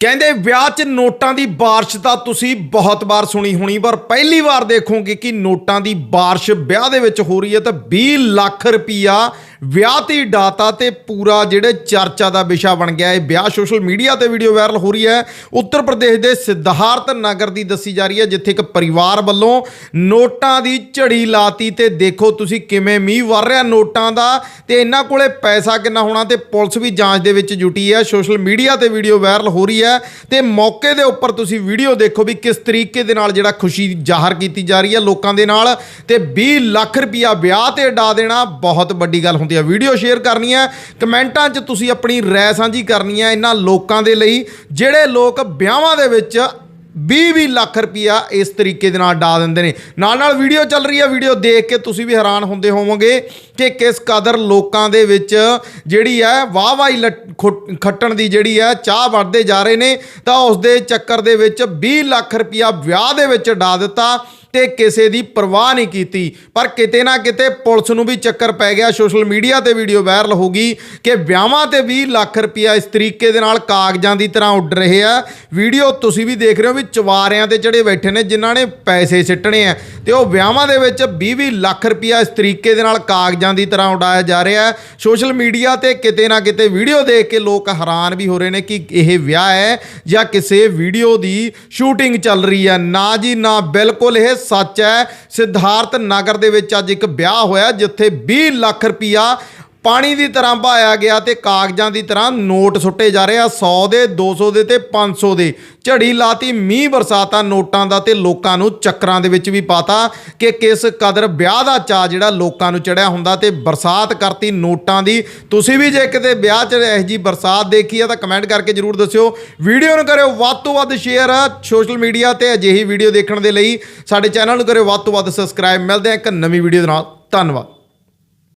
ਕਹਿੰਦੇ ਵਿਆਹ 'ਚ ਨੋਟਾਂ ਦੀ ਬਾਰਿਸ਼ ਤਾਂ ਤੁਸੀਂ ਬਹੁਤ ਵਾਰ ਸੁਣੀ ਹੋਣੀ, ਪਰ ਪਹਿਲੀ ਵਾਰ ਦੇਖੋਗੇ ਕਿ ਨੋਟਾਂ ਦੀ ਬਾਰਿਸ਼ ਵਿਆਹ ਦੇ ਵਿੱਚ ਹੋ ਰਹੀ ਹੈ ਤਾਂ 20 ਲੱਖ ਰੁਪਈਆ ਵਿਆਹ ਤੇ ਡਾਤਾ ਤੇ ਪੂਰਾ ਜਿਹੜੇ ਚਰਚਾ ਦਾ ਵਿਸ਼ਾ ਬਣ ਗਿਆ। ਇਹ ਵਿਆਹ ਸੋਸ਼ਲ ਮੀਡੀਆ ਤੇ ਵੀਡੀਓ ਵਾਇਰਲ ਹੋ ਰਹੀ ਹੈ। ਉੱਤਰ ਪ੍ਰਦੇਸ਼ ਦੇ ਸਿਧਾਰਥ ਨਗਰ ਦੀ ਦੱਸੀ ਜਾ ਰਹੀ ਹੈ, ਜਿੱਥੇ ਇੱਕ ਪਰਿਵਾਰ ਵੱਲੋਂ ਨੋਟਾਂ ਦੀ ਝੜੀ ਲਾਤੀ ਤੇ ਦੇਖੋ ਤੁਸੀਂ ਕਿਵੇਂ ਮੀਂਹ ਵਰ ਰਿਹਾ ਨੋਟਾਂ ਦਾ ਤੇ ਇਹਨਾਂ ਕੋਲੇ ਪੈਸਾ ਕਿੰਨਾ ਹੋਣਾ ਤੇ ਪੁਲਿਸ ਵੀ ਜਾਂਚ ਦੇ ਵਿੱਚ ਜੁਟੀ ਹੈ। ਸੋਸ਼ਲ ਮੀਡੀਆ ਤੇ ਵੀਡੀਓ ਵਾਇਰਲ ਹੋ ਰਹੀ ਹੈ ਤੇ ਮੌਕੇ ਦੇ ਉੱਪਰ ਤੁਸੀਂ ਵੀਡੀਓ ਦੇਖੋ ਵੀ ਕਿਸ ਤਰੀਕੇ ਦੇ ਨਾਲ ਜਿਹੜਾ ਖੁਸ਼ੀ ਜ਼ਾਹਰ ਕੀਤੀ ਜਾ ਰਹੀ ਹੈ ਲੋਕਾਂ ਦੇ ਨਾਲ ਤੇ 20 ਲੱਖ ਰੁਪਇਆ ਵਿਆਹ ਤੇ ਡਾ ਦੇਣਾ ਬਹੁਤ ਵੱਡੀ ਗੱਲ ਹੁੰਦੀ ਹੈ ਵੀਡੀਓ ਸ਼ੇਅਰ ਕਰਨੀ ਹੈ ਕਮੈਂਟਾਂ 'ਚ ਤੁਸੀਂ ਆਪਣੀ ਰਾਏ ਸਾਂਝੀ ਕਰਨੀ ਹੈ ਇਹਨਾਂ ਲੋਕਾਂ ਦੇ ਲਈ, ਜਿਹੜੇ ਲੋਕ ਵਿਆਹਾਂ ਦੇ ਵਿੱਚ 20-20 ਲੱਖ ਰੁਪਇਆ ਇਸ ਤਰੀਕੇ ਦੇ ਨਾਲ ਡਾ ਦਿੰਦੇ ਨੇ। ਨਾਲ ਨਾਲ ਵੀਡੀਓ ਚੱਲ ਰਹੀ ਹੈ ਵੀਡੀਓ ਦੇਖ ਕੇ ਤੁਸੀਂ ਵੀ ਹੈਰਾਨ ਹੁੰਦੇ ਹੋਵੋਗੇ ਕਿ ਕਿਸ ਕਦਰ ਲੋਕਾਂ ਦੇ ਵਿੱਚ ਜਿਹੜੀ ਹੈ ਵਾਹ ਵਾਹੀ ਖੱਟਣ ਦੀ ਜਿਹੜੀ ਹੈ ਚਾਹ ਵੱਧਦੇ ਜਾ ਰਹੇ ਨੇ। ਤਾਂ ਉਸ ਦੇ ਚੱਕਰ ਦੇ ਵਿੱਚ 20 ਲੱਖ ਰੁਪਇਆ ਵਿਆਹ ਦੇ ਵਿੱਚ ਡਾ ਦਿੱਤਾ। ਤੇ ਕਿਸੇ ਦੀ ਪਰਵਾਹ ਨਹੀਂ ਕੀਤੀ। ਪਰ ਕਿਤੇ ਨਾ ਕਿਤੇ ਪੁਲਿਸ ਨੂੰ ਵੀ ਚੱਕਰ ਪੈ ਗਿਆ। ਸੋਸ਼ਲ ਮੀਡੀਆ ਤੇ ਵੀਡੀਓ ਵਾਇਰਲ ਹੋ ਗਈ ਕਿ ਵਿਆਹਾਂ ਤੇ 20 ਲੱਖ ਰੁਪਇਆ ਇਸ ਤਰੀਕੇ ਦੇ ਨਾਲ ਕਾਗਜ਼ਾਂ ਦੀ ਤਰ੍ਹਾਂ ਉੱਡ ਰਹੇ ਆ। ਵੀਡੀਓ ਤੁਸੀਂ ਵੀ ਦੇਖ ਰਹੇ ਹੋ ਵੀ ਚਵਾਰਿਆਂ ਤੇ ਚੜੇ ਬੈਠੇ ਨੇ, ਜਿਨ੍ਹਾਂ ਨੇ ਪੈਸੇ ਸਿੱਟਣੇ ਆ। ਤੇ ਉਹ ਵਿਆਹਾਂ ਦੇ ਵਿੱਚ 20-20 ਲੱਖ ਰੁਪਇਆ ਇਸ ਤਰੀਕੇ ਦੇ ਨਾਲ ਕਾਗਜ਼ਾਂ ਦੀ ਤਰ੍ਹਾਂ ਉਡਾਇਆ ਜਾ ਰਿਹਾ ਹੈ। ਸੋਸ਼ਲ ਮੀਡੀਆ ਤੇ ਕਿਤੇ ਨਾ ਕਿਤੇ ਵੀਡੀਓ ਦੇਖ ਕੇ ਲੋਕ ਹੈਰਾਨ ਵੀ ਹੋ ਰਹੇ ਨੇ ਕਿ ਇਹ ਵਿਆਹ ਹੈ ਜਾਂ ਕਿਸੇ ਵੀਡੀਓ ਦੀ ਸ਼ੂਟਿੰਗ ਚੱਲ ਰਹੀ ਹੈ। ਨਾ ਜੀ, ਨਾ ਬਿਲਕੁਲ, ਇਹ ਸੱਚ ਹੈ। ਸਿਧਾਰਥ ਨਗਰ ਦੇ ਵਿੱਚ ਅੱਜ ਇੱਕ ਵਿਆਹ ਹੋਇਆ ਜਿੱਥੇ 20 ਲੱਖ ਰੁਪਇਆ ਪਾਣੀ ਦੀ ਤਰ੍ਹਾਂ ਬਹਾਇਆ ਗਿਆ ਤੇ ਕਾਗਜ਼ਾਂ ਦੀ ਤਰ੍ਹਾਂ ਨੋਟ ਸੁੱਟੇ ਜਾ ਰਹੇ ਆ 100 ਦੇ 200 ਦੇ ਤੇ 500 ਦੇ। ਝੜੀ ਲਾਤੀ, ਮੀਂਹ ਬਰਸਾਤਾ ਨੋਟਾਂ ਦਾ ਤੇ ਲੋਕਾਂ ਨੂੰ ਚੱਕਰਾਂ ਦੇ ਵਿੱਚ ਵੀ ਪਾਤਾ ਕਿ ਕਿਸ ਕਦਰ ਵਿਆਹ ਦਾ ਚਾ ਜਿਹੜਾ ਲੋਕਾਂ ਨੂੰ ਚੜਿਆ ਹੁੰਦਾ ਤੇ ਬਰਸਾਤ ਕਰਤੀ ਨੋਟਾਂ ਦੀ। ਤੁਸੀਂ ਵੀ ਜੇ ਕਿਤੇ ਵਿਆਹ 'ਚ ਇਹੋ ਜੀ ਬਰਸਾਤ ਦੇਖੀ ਆ ਤਾਂ ਕਮੈਂਟ ਕਰਕੇ ਜਰੂਰ ਦੱਸਿਓ। ਵੀਡੀਓ ਨੂੰ ਕਰਿਓ ਵੱਧ ਤੋਂ ਵੱਧ ਸ਼ੇਅਰ ਸੋਸ਼ਲ ਮੀਡੀਆ ਤੇ ਅਜਿਹੀ ਵੀਡੀਓ ਦੇਖਣ ਦੇ ਲਈ ਸਾਡੇ ਚੈਨਲ ਨੂੰ ਕਰਿਓ ਵੱਧ ਤੋਂ ਵੱਧ ਸਬਸਕ੍ਰਾਈਬ। ਮਿਲਦੇ ਆ ਇੱਕ ਨਵੀਂ ਵੀਡੀਓ ਦੇ ਨਾਲ। ਧੰਨਵਾਦ।